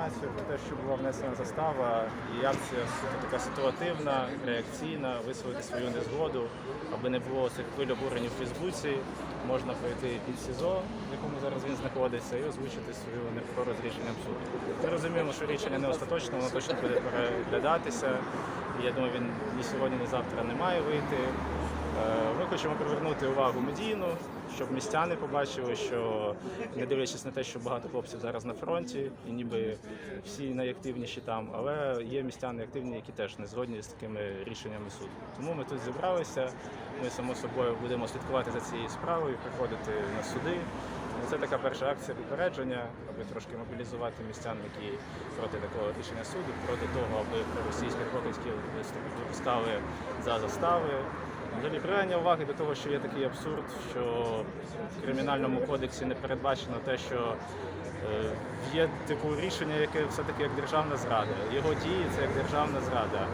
інформацію про те, що була внесена застава, і акція така ситуативна, реакційна, висловити свою незгоду, аби не було цих хвиль обурень у Фейсбуці. Можна пройти під СІЗО, в якому зараз він знаходиться, і озвучити свою непокору з рішенням суду. Ми розуміємо, що рішення не остаточне, воно точно буде переглядатися. І я думаю, він ні сьогодні, ні завтра не має вийти. Е, Ми хочемо привернути увагу медійну, щоб містяни побачили, що не дивлячись на те, що багато хлопців зараз на фронті, і ніби всі найактивніші там, але є містяни активні, які теж не згодні з такими рішеннями суду. Тому ми тут зібралися. Ми само собою будемо слідкувати за цією справою, приходити на суди. Це така перша акція попередження, аби трошки мобілізувати містян, які проти такого рішення суду, проти того, аби російських покидьків випускали за застави. Взагалі привернення уваги до того, що є такий абсурд, що в кримінальному кодексі не передбачено те, що е, є типу рішення, яке все-таки як державна зрада. Його дії це як державна зрада.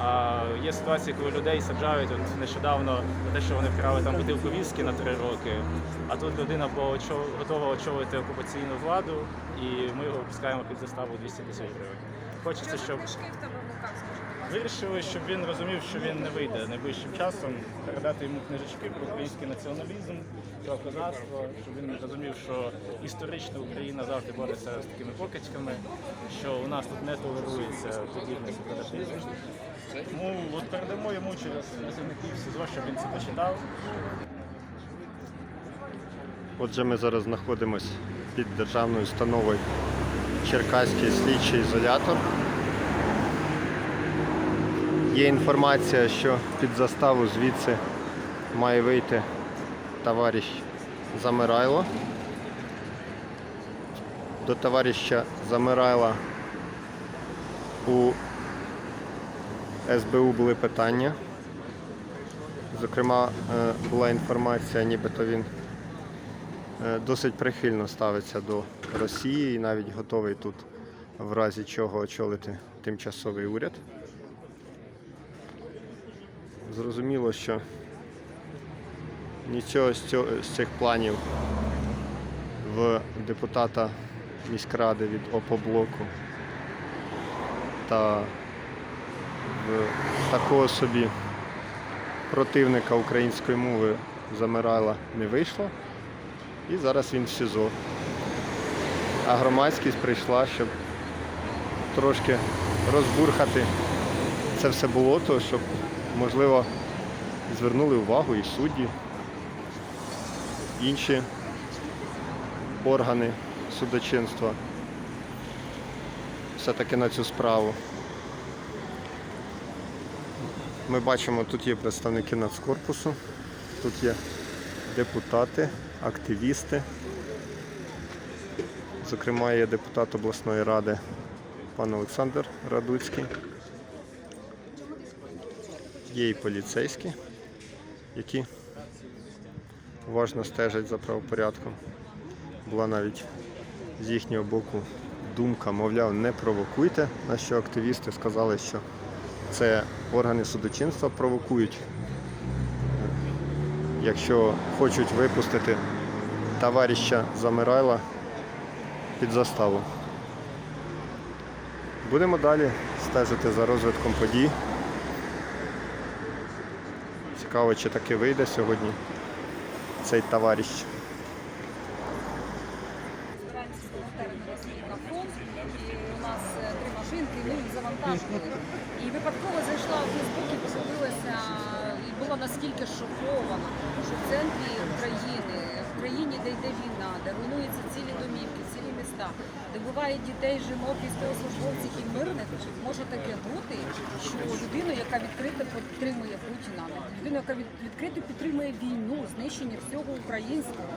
А є ситуації, коли людей саджають от нещодавно те, що вони вкрали там бутилку віскі на три роки. А тут людина була готова очолити окупаційну владу, і ми його випускаємо під заставу 200 тисяч гривень. Хочеться, щоб Вирішили, щоб він розумів, що він не вийде найближчим часом, передати йому книжечки про український націоналізм, про козацтво, щоб він розумів, що історично Україна завжди бореться з такими покидьками, що у нас тут не толерується подібний сепаратизм. Тому от передамо йому через працівників СІЗО, щоб він це почитав. Отже, ми зараз знаходимося під державною установою Черкаський слідчий ізолятор. Є інформація, що під заставу звідси має вийти товариш Замирайло. До товариша Замирайла у СБУ були питання. Зокрема, е, була інформація, нібито він е, досить прихильно ставиться до Росії і навіть готовий тут в разі чого очолити тимчасовий уряд. Зрозуміло, що нічого з, цього, з цих планів в депутата міськради від ОПОБЛОКу та в такого собі противника української мови Замирайла не вийшло. І зараз він в СІЗО. А громадськість прийшла, щоб трошки розбурхати це все болото, щоб, можливо, звернули увагу і судді, інші органи судочинства все-таки на цю справу. Ми бачимо, тут є представники Нацкорпусу, тут є депутати, активісти. Зокрема, є депутат обласної ради пан Олександр Радуцький. Є і поліцейські, які уважно стежать за правопорядком. Була навіть з їхнього боку думка, мовляв, не провокуйте, на що активісти сказали, що це органи судочинства провокують якщо хочуть випустити товариша Замирайла під заставу. Будемо далі стежити за розвитком подій. Цікаво, чи таки вийде сьогодні цей товариш. У нас три машинки, ми їх завантажили. І випадково зайшла в Фейсбук і подивилася, і була наскільки шокована, що в центрі України, в країні, де йде війна, де руйнуються цілі домівки, цілі міста, де бувають дітей, жінок, військовослужбовців і мирних, може таке бути, що людина, яка відкрито підтримує Путіна, людина, яка відкрито підтримує війну, знищення всього українського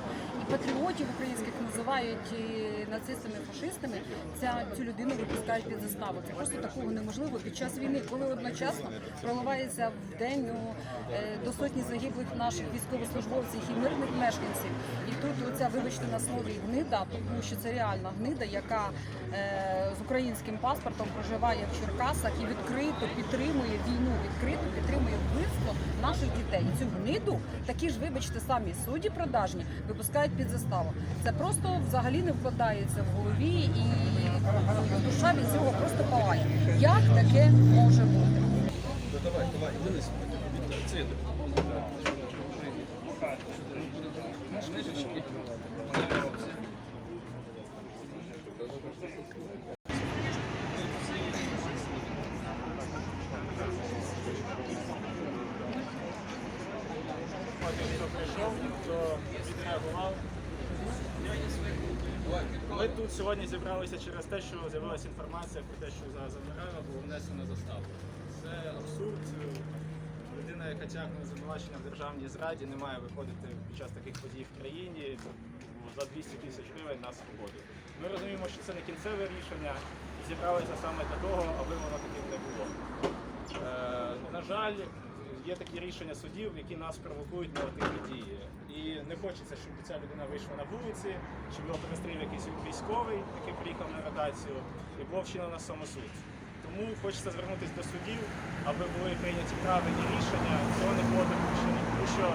і патріотів українських називають е, нацистами, фашистами, ця цю людину випускають під заставу. Це просто такого неможливо під час війни, коли одночасно проливається в день ну, е, до сотні загиблих наших військовослужбовців і мирних мешканців. І тут оця, вибачте на слові гнида, тому що це реальна гнида, яка е, з українським паспортом проживає в Черкасах і відкрито підтримує війну, відкрито підтримує вбивство наших дітей. І цю гниду такі ж, вибачте, самі судді продажні випускають під заставу. Це просто взагалі не вкладається в голові, і душа від цього просто палає. Як таке може бути? хто прийшов, хто відреагував. Ми тут сьогодні зібралися через те, що з'явилася інформація про те, що за Замираєва було внесено заставу. Це абсурд. Людина, яка тягне звинувачення в державній зраді, не має виходити під час таких подій в країні за 200 тисяч гривень на свободу. Ми розуміємо, що це не кінцеве рішення, зібралися саме для того, аби воно таким не було. Е, на жаль, є такі рішення судів, які нас провокують на такі дії. І не хочеться, щоб ця людина вийшла на вулиці, щоб його перестрів якийсь військовий, який приїхав на ротацію, і було вчинено самосуд. Тому хочеться звернутися до судів, аби були прийняті правильні рішення, цього не було допущено. Тому що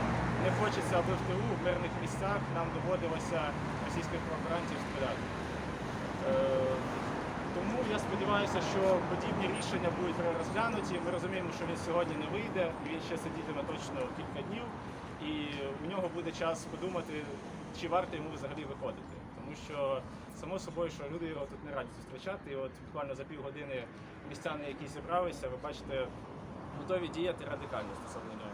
не хочеться, аби в ТУ в мирних місцях нам доводилося російських колаборантів стріляти. Тому я сподіваюся, що подібні рішення будуть перерозглянуті. Ми розуміємо, що він сьогодні не вийде, він ще сидітиме точно кілька днів, і у нього буде час подумати, чи варто йому взагалі виходити. Тому що само собою, що люди його тут не раді зустрічати. І от буквально за півгодини містяни, які зібралися, ви бачите, готові діяти радикально стосовно нього.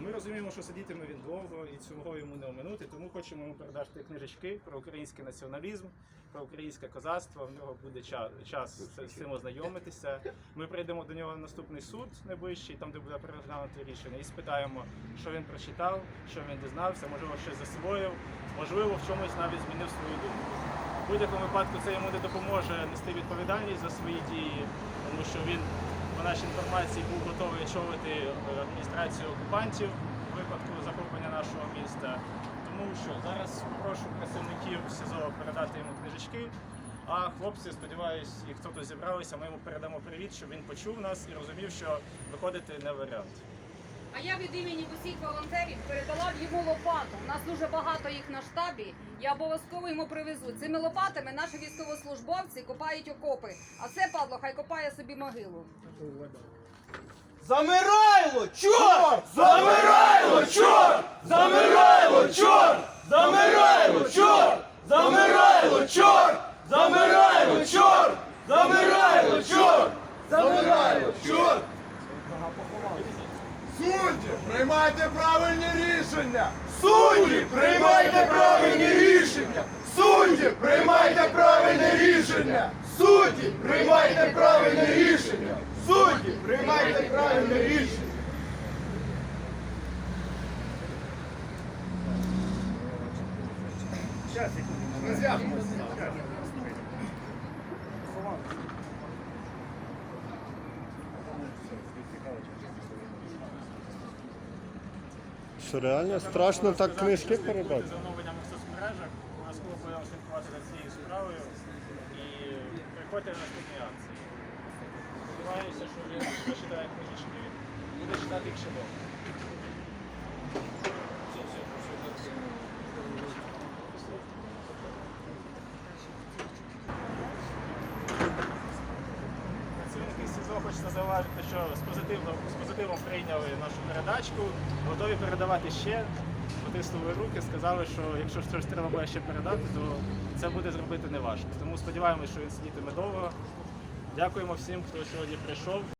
Ми розуміємо, що сидітиме він довго і цього йому не оминути, тому хочемо йому передати книжечки про український націоналізм, про українське козацтво. В нього буде час, з цим ознайомитися. Ми прийдемо до нього на наступний суд найближчий, там де буде переглянути рішення, і спитаємо, що він прочитав, що він дізнався, можливо, щось засвоїв, можливо, в чомусь навіть змінив свою думку. В будь-якому випадку це йому не допоможе нести відповідальність за свої дії, тому що він нашій інформації був готовий очолити е, адміністрацію окупантів у випадку захоплення нашого міста. Тому що зараз прошу працівників СІЗО передати йому книжечки. А хлопці, сподіваюсь, і хто тут зібралися, ми йому передамо привіт, щоб він почув нас і розумів, що виходити не варіант. А я від імені усіх волонтерів передала б йому лопату. У нас дуже багато їх на штабі. Я обов'язково йому привезу. Цими лопатами наші військовослужбовці копають окопи. А це падло, хай копає собі могилу. Замирайло, чорт! Замирайло, чорт! Замирайло, чорт! Замирайло, чорт! Замирайло, чорт! Замирайло, чорт! Замирайло, чорт! Замирайло, чорт! Судді, приймайте правильні рішення! Судді, приймайте правильні рішення! Судді, приймайте правильне рішення! Судді, приймайте правильне рішення! Судді, приймайте правильне рішення! Що реально страшно так книжки передати? з оновленням у соцмережах. Обов'язково будемо слідкувати за цією справою і приходьте на такі акції. Сподіваюся, що він читають книжечки, буде читати їх ще. Працівники СІЗО хочеться зауважити, що з, позитивом, з позитивом прийняли нашу передачку, готові передавати ще. Потиснули руки, сказали, що якщо щось треба буде ще передати, то це буде зробити неважко. Тому сподіваємося, що він сидітиме довго. Дякуємо всім, хто сьогодні прийшов.